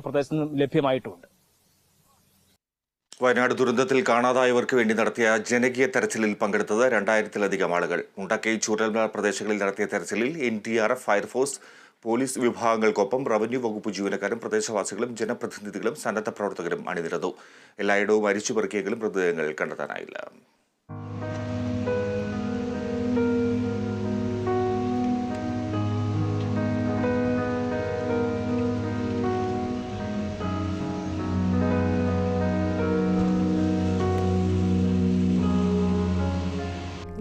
പ്രദേശത്ത് നിന്നും ലഭ്യമായിട്ടുമുണ്ട് വയനാട് ദുരന്തത്തിൽ കാണാതായവർക്ക് വേണ്ടി നടത്തിയ ജനകീയ തെരച്ചിലിൽ പങ്കെടുത്തത് രണ്ടായിരത്തിലധികം ആളുകൾ. മുണ്ടക്കൈ ചൂരൽമല പ്രദേശങ്ങളിൽ നടത്തിയ തെരച്ചിലിൽ N D R F fire force police വിഭാഗങ്ങൾക്കൊപ്പം revenue വകുപ്പ് ജീവനക്കാരും പ്രദേശവാസികളും ജനപ്രതിനിധികളും സന്നദ്ധ പ്രവർത്തകരും അണിനിരന്നു. എല്ലായിടവും അരിച്ചു പെറുക്കിയെങ്കിലും മൃതദേഹങ്ങൾ കണ്ടെത്താനായില്ല.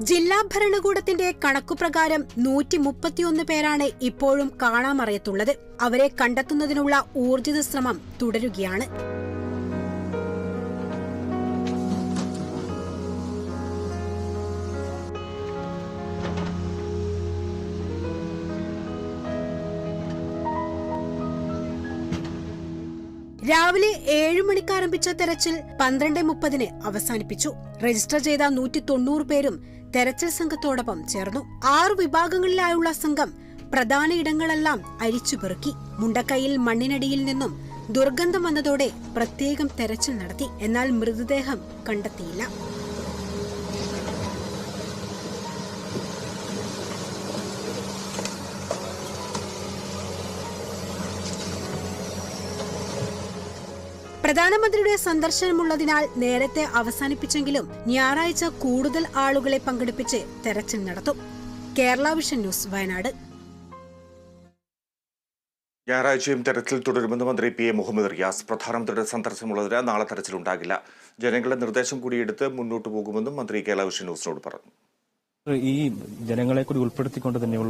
ജില്ലാ ഭരണകൂടത്തിന്റെ കണക്കുപ്രകാരം നൂറ്റി മുപ്പത്തിയൊന്ന് പേരാണ് ഇപ്പോഴും കാണാമറയത്തുള്ളത്. അവരെ കണ്ടെത്തുന്നതിനുള്ള ഊർജിത ശ്രമം തുടരുകയാണ്. രാവിലെ ഏഴു മണിക്കാരംഭിച്ച തെരച്ചിൽ പന്ത്രണ്ട് മുപ്പതിന് അവസാനിപ്പിച്ചു. രജിസ്റ്റർ ചെയ്ത നൂറ്റി തൊണ്ണൂറ് പേരും തെരച്ചിൽ സംഘത്തോടൊപ്പം ചേർന്നു. ആറു വിഭാഗങ്ങളിലായുള്ള സംഘം പ്രധാന ഇടങ്ങളെല്ലാം അരിച്ചുപെറുക്കി മുണ്ടക്കൈയിൽ മണ്ണിനടിയിൽ നിന്നും ദുർഗന്ധം വന്നതോടെ പ്രത്യേകം തെരച്ചിൽ നടത്തി. എന്നാൽ മൃതദേഹം കണ്ടെത്തിയില്ല. പ്രധാനമന്ത്രിയുടെ സന്ദർശനമുള്ളതിനാൽ നേരത്തെ അവസാനിപ്പിച്ചെങ്കിലും ഞായറാഴ്ച കൂടുതൽ ആളുകളെ പങ്കെടുപ്പിച്ച് തെരച്ചിൽ നടത്തും. Kerala vision news Wayanad. ഞായറാഴ്ചയും തെരച്ചിൽ തുടരുമെന്ന് മന്ത്രി പി എ മുഹമ്മദ് റിയാസ്. പ്രധാനമന്ത്രിയുടെ സന്ദർശനമുള്ളതിനാൽ നാളെ തെരച്ചിലുണ്ടാകില്ല ജനങ്ങളുടെ നിർദ്ദേശം കൂടിയെടുത്ത് മുന്നോട്ട് പോകുമെന്നും മന്ത്രി കേരള വിഷൻ ന്യൂസിനോട് പറഞ്ഞു. ഈ ജനങ്ങളെ കൂടി ഉൾപ്പെടുത്തിക്കൊണ്ട് തന്നെയുള്ള